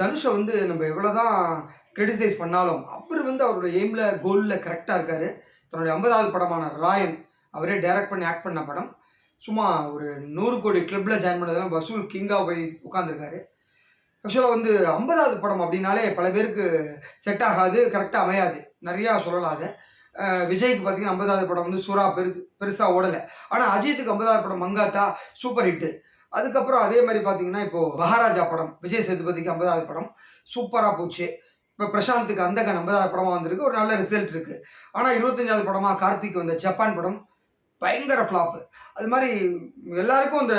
தனுஷை வந்து நம்ம எவ்வளோதான் கிரிட்டிசைஸ் பண்ணாலும் அவர் வந்து அவரோட எய்மில் கோலில் கரெக்டாக இருக்கார். தன்னுடைய ஐம்பதாவது படமான ராயன் அவரே டைரக்ட் பண்ணி ஆக்ட் பண்ண படம். சும்மா ஒரு நூறு கோடி கிளப்பில் ஜாயின் பண்ணதெல்லாம் வசூல் கிங்காக போய் உட்காந்துருக்காரு ஆக்சுவலாக வந்து ஐம்பதாவது படம் அப்படின்னாலே பல பேருக்கு செட் ஆகாது கரெக்டாக அமையாது. நிறையா சொல்லலாம் அதை. விஜய்க்கு பார்த்தீங்கன்னா ஐம்பதாவது படம் வந்து சூறா பெரு பெருசாக ஓடலை. ஆனால் அஜித்துக்கு ஐம்பதாவது படம் மங்காத்தா சூப்பர் ஹிட்டு அதுக்கப்புறம் அதே மாதிரி பார்த்தீங்கன்னா இப்போது மகாராஜா படம் விஜய் சேதுபதிக்கு ஐம்பதாவது படம் சூப்பராக போச்சு. இப்போ பிரசாந்துக்கு அந்தகன் ஐம்பதாவது படமாக வந்திருக்கு ஒரு நல்ல ரிசல்ட் இருக்குது ஆனால் இருபத்தஞ்சாவது படமாக கார்த்திக் வந்த ஜப்பான் படம் பயங்கர ஃப்ளாப்பு அது மாதிரி எல்லாருக்கும் அந்த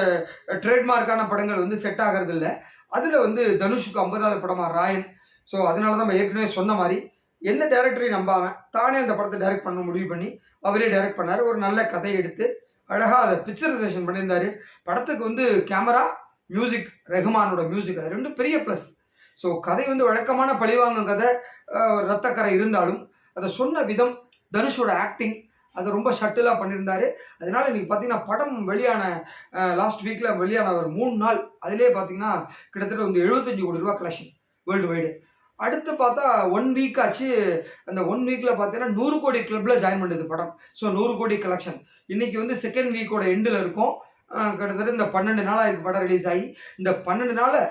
ட்ரேட்மார்க்கான படங்கள் வந்து செட் ஆகிறது இல்லை. அதில் வந்து தனுஷுக்கு ஐம்பதாவது படமாக ராயன். ஸோ அதனால தான் நம்ம ஏற்கனவே சொன்ன மாதிரி எந்த டேரக்டரையும் நம்பாமல் தானே அந்த படத்தை டைரக்ட் பண்ண முடிவு பண்ணி அவரே டைரக்ட் பண்ணார். ஒரு நல்ல கதை எடுத்து அழகாக அதை பிக்சரைசேஷன் பண்ணியிருந்தாரு. படத்துக்கு வந்து கேமரா மியூசிக் ரெஹ்மானோட மியூசிக் அது ரெண்டும் பெரிய ப்ளஸ் ஸோ கதை வந்து வழக்கமான பழிவாங்கும் கதை. ரத்தக்கரை இருந்தாலும் அதை சொன்ன விதம் தனுஷோட ஆக்டிங் அதை ரொம்ப ஷட்டிலாக பண்ணியிருந்தாரு. அதனால இன்னைக்கு பார்த்தீங்கன்னா படம் வெளியான லாஸ்ட் வீக்கில் வெளியான ஒரு மூணு நாள். அதிலே பார்த்தீங்கன்னா கிட்டத்தட்ட வந்து எழுபத்தஞ்சு கோடி ரூபா கலெக்ஷன் வேர்ல்டு வைடு அடுத்து பார்த்தா ஒன் வீக் ஆச்சு. அந்த ஒன் வீக்கில் பார்த்தீங்கன்னா நூறு கோடி கிளப்பில் ஜாயின் பண்ணுது படம். ஸோ நூறு கோடி கலெக்ஷன் இன்னைக்கு வந்து செகண்ட் வீக்கோட எண்டில் இருக்கும். கிட்டத்தட்ட இந்த பன்னெண்டு நாளாக இது படம் ரிலீஸ் ஆகி. இந்த பன்னெண்டு நாளில்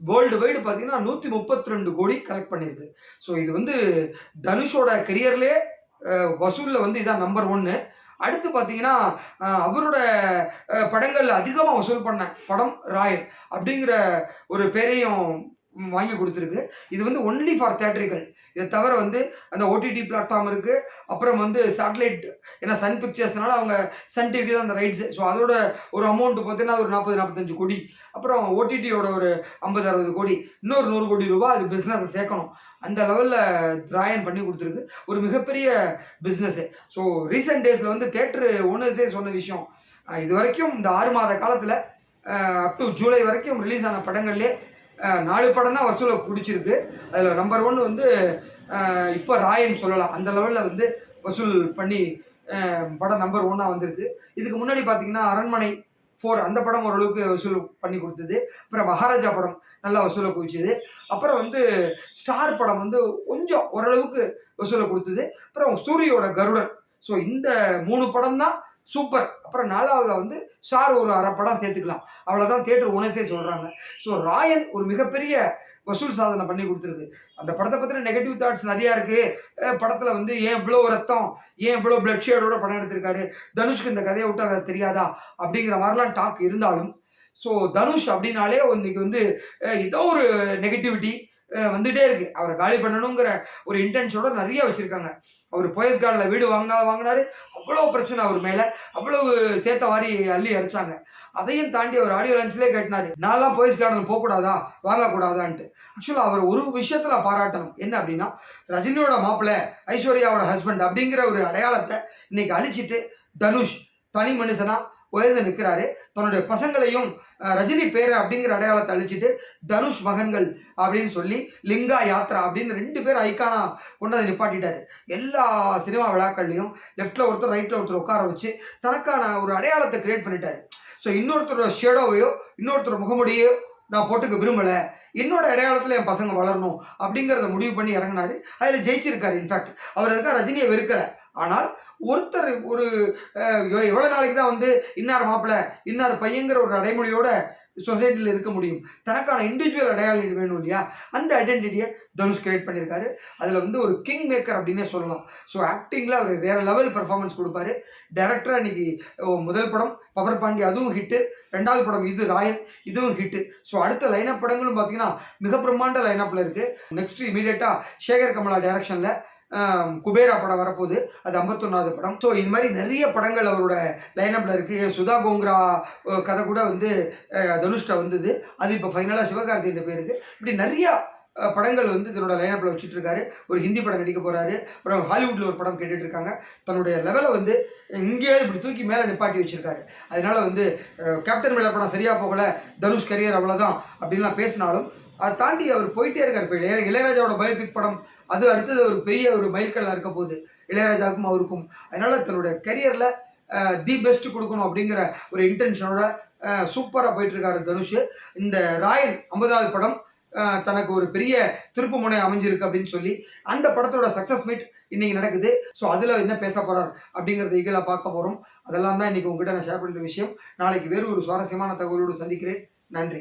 வேர்ல்டு வைடு பார்த்தீங்கன்னா நூற்றி முப்பத்தி ரெண்டு கோடி கலெக்ட் பண்ணியிருக்கு ஸோ இது வந்து தனுஷோட கெரியர்லேயே வசூலில் வந்து இதான் நம்பர் ஒன்று அடுத்து பார்த்தீங்கன்னா அவரோட படங்கள் அதிகமாக வசூல் பண்ண படம் ராயல் அப்படிங்கிற ஒரு பேரையும் வாங்கி கொடுத்துருக்கு. இது வந்து ஒன்லி ஃபார் தேட்டரிக்கல் இதை தவிர வந்து அந்த ஓடிடி பிளாட்ஃபார்ம் இருக்குது அப்புறம் வந்து சேட்டலைட் ஏன்னா சன் பிக்சர்ஸ்னால அவங்க சன் டிவி தான் அந்த ரைட்ஸு ஸோ அதோட ஒரு அமௌண்ட்டு பார்த்தீங்கன்னா ஒரு நாற்பது நாற்பத்தஞ்சு கோடி. அப்புறம் ஓடிடியோட ஒரு ஐம்பது அறுபது கோடி. இன்னொரு நூறு கோடி ரூபாய் அது பிஸ்னஸை சேர்க்கணும். அந்த லெவலில் ட்ராயன் பண்ணி கொடுத்துருக்கு. ஒரு மிகப்பெரிய பிஸ்னஸ்ஸு ஸோ ரீசெண்ட் டேஸில் வந்து தேட்டரு ஓனர்ஸே சொன்ன விஷயம். இது வரைக்கும் இந்த ஆறு மாத காலத்தில் அப் டு ஜூலை வரைக்கும் ரிலீஸ் ஆன படங்கள்லேயே நாலு படம் தான் வசூலை பிடிச்சிருக்கு. அதில் நம்பர் ஒன் வந்து இப்போ ராயன் சொல்லலாம். அந்த லெவலில் வந்து வசூல் பண்ணி படம் நம்பர் ஒன்னாக வந்திருக்கு. இதுக்கு முன்னாடி பார்த்தீங்கன்னா அரண்மனை ஃபோர் அந்த படம் ஓரளவுக்கு வசூல் பண்ணி கொடுத்தது. அப்புறம் மகாராஜா படம் நல்லா வசூலை குவிச்சுது. அப்புறம் வந்து ஸ்டார் படம் வந்து கொஞ்சம் ஓரளவுக்கு வசூலை கொடுத்தது. அப்புறம் சூரியோட கருடன். ஸோ இந்த மூணு படம் தான் சூப்பர். அப்புறம் நாலாவதா வந்து சார் ஒரு அரை படம் சேர்த்துக்கலாம். அவ்வளோதான் தேட்டர் உணர்த்தே சொல்கிறாங்க ஸோ ராயன் ஒரு மிகப்பெரிய வசூல் சாதனை பண்ணி கொடுத்துருக்கு. அந்த படத்தை பற்றின நெகட்டிவ் தாட்ஸ் நிறையா இருக்குது படத்தில் வந்து ஏன் இவ்வளோ ரத்தம் ஏன் இவ்வளோ பிளட் ஷேடோட படம் எடுத்திருக்காரு? தனுஷ்க்கு இந்த கதையை விட்டா அதை தெரியாதா? அப்படிங்கிற மாதிரிலாம் டாக் இருந்தாலும் ஸோ தனுஷ் அப்படின்னாலே இன்னைக்கு வந்து ஏதோ ஒரு நெகட்டிவிட்டி வந்துட்டே இருக்கு. அவரை காலி பண்ணணுங்கிற ஒரு இன்டென்ஷனோட நிறைய வச்சிருக்காங்க. அவர் போயஸ் கார்டில் வீடு வாங்கினா வாங்கினாரு. அவ்வளோ பிரச்சனை அவர் மேலே. அவ்வளவு சேர்த்த வாரி அள்ளி அரைச்சாங்க. அதையும் தாண்டி அவர் ஆடியோ லஞ்சிலே கேட்டினார் நான்லாம் போயஸ் கார்டன் போகக்கூடாதா? வாங்கக்கூடாதான்ட்டு. ஆக்சுவலாக அவர் ஒரு விஷயத்தில் பாராட்டணும். என்ன அப்படின்னா ரஜினியோட மாப்பிள்ளை ஐஸ்வர்யாவோட ஹஸ்பண்ட் அப்படிங்கிற ஒரு அடையாளத்தை இன்னைக்கு அழிச்சிட்டு தனுஷ் தனி மனுஷனா உயர்ந்து நிற்கிறாரு தன்னுடைய பசங்களையும் ரஜினி பேர் அப்படிங்கிற அடையாளத்தை அழிச்சிட்டு தனுஷ் மகன்கள் அப்படின்னு சொல்லி லிங்கா யாத்ரா அப்படின்னு ரெண்டு பேர் ஐக்கானா கொண்டு அதை நிப்பாட்டிட்டாரு. எல்லா சினிமா விழாக்கள்லையும் லெஃப்டில் ஒருத்தர் ரைட்டில் ஒருத்தர் உட்கார வச்சு தனக்கான ஒரு அடையாளத்தை கிரியேட் பண்ணிட்டாரு. ஸோ இன்னொருத்தரோட ஷேடோவையோ இன்னொருத்தர் முகமுடியோ நான் போட்டுக்க விரும்பலை. என்னோட அடையாளத்தில் என் பசங்க வளரணும் அப்படிங்கிறத முடிவு பண்ணி இறங்கினாரு. அதில் ஜெயிச்சிருக்காரு இன்ஃபேக்ட் அவர் அதுக்காக ரஜினியை வெறுக்கலை. ஆனால் ஒருத்தர் ஒரு எவ்வளோ நாளைக்கு தான் வந்து இன்னார் மாப்பிள்ளை இன்னார் பையங்கிற ஒரு அடைமொழியோட சொசைட்டியில் இருக்க முடியும். தனக்கான இண்டிவிஜுவல் அடையாளம் வேணும் இல்லையா? அந்த ஐடென்டிட்டியை தனுஷ் கிரியேட் பண்ணியிருக்காரு அதில் வந்து ஒரு கிங் மேக்கர் அப்படின்னே சொல்லலாம். ஸோ ஆக்டிங்கில் அவர் வேறு லெவல் பெர்ஃபார்மன்ஸ் கொடுப்பாரு. டேரக்டராக இன்னைக்கு முதல் படம் பவர் பாண்டி அதுவும் ஹிட்டு ரெண்டாவது படம் இது ராயன் இதுவும் ஹிட்டு ஸோ அடுத்த லைனப் படங்களும் பார்த்தீங்கன்னா மிக பிரம்மாண்ட லைனப்பில் இருக்குது நெக்ஸ்ட் இமீடியட்டாக சேகர் கமலா டைரக்ஷனில் குபேரா படம் வரப்போகுது. அது ஐம்பத்தொன்னாவது படம். ஸோ இது மாதிரி நிறைய படங்கள் அவரோட லைனப்பில் இருக்குது சுதா கோங்ரா கதை கூட வந்து தனுஷ்டா தனுஷ்ட வந்தது. அது இப்போ ஃபைனலாக சிவகார்த்தியின் பேருக்கு இப்படி நிறையா படங்கள் வந்து தன்னோட லைனப்பில் வச்சுட்டு இருக்காரு ஒரு ஹிந்தி படம் நடிக்க போகிறாரு அப்புறம் ஹாலிவுட்டில் ஒரு படம் கேட்டுட்டு இருக்காங்க தன்னுடைய லெவலை வந்து இங்கேயே இப்படி தூக்கி மேலே நிப்பாட்டி வச்சுருக்காரு. அதனால வந்து கேப்டன் மேல படம் சரியாக போகல. தனுஷ் கரியர் அவ்வளோதான் அப்படின்லாம் பேசினாலும் அதை தாண்டி அவர் போயிட்டே இருக்கார். இப்போ இளைய இளையராஜாவோட பயோபிக் படம் அது அடுத்தது ஒரு பெரிய ஒரு மைல்கல்லாக இருக்க போகுது. இளையராஜாவுக்கும் அவருக்கும். அதனால தன்னுடைய கரியரில் தி பெஸ்ட் கொடுக்கணும் அப்படிங்கிற ஒரு இன்டென்ஷனோட சூப்பராக போயிட்டுருக்காரு தனுஷ். இந்த ராயன் ஐம்பதாவது படம் தனக்கு ஒரு பெரிய திருப்பு முனை அமைஞ்சிருக்கு அப்படின்னு சொல்லி அந்த படத்தோட சக்ஸஸ் மீட் இன்னைக்கு நடக்குது. ஸோ அதில் என்ன பேச போகிறார் அப்படிங்கிறத இதில் பார்க்க போகிறோம் அதெல்லாம் தான் இன்னைக்கு உங்ககிட்ட நான் ஷேர் பண்ணுற விஷயம். நாளைக்கு வேறு ஒரு சுவாரஸ்யமான தகவலோடு சந்திக்கிறேன். நன்றி.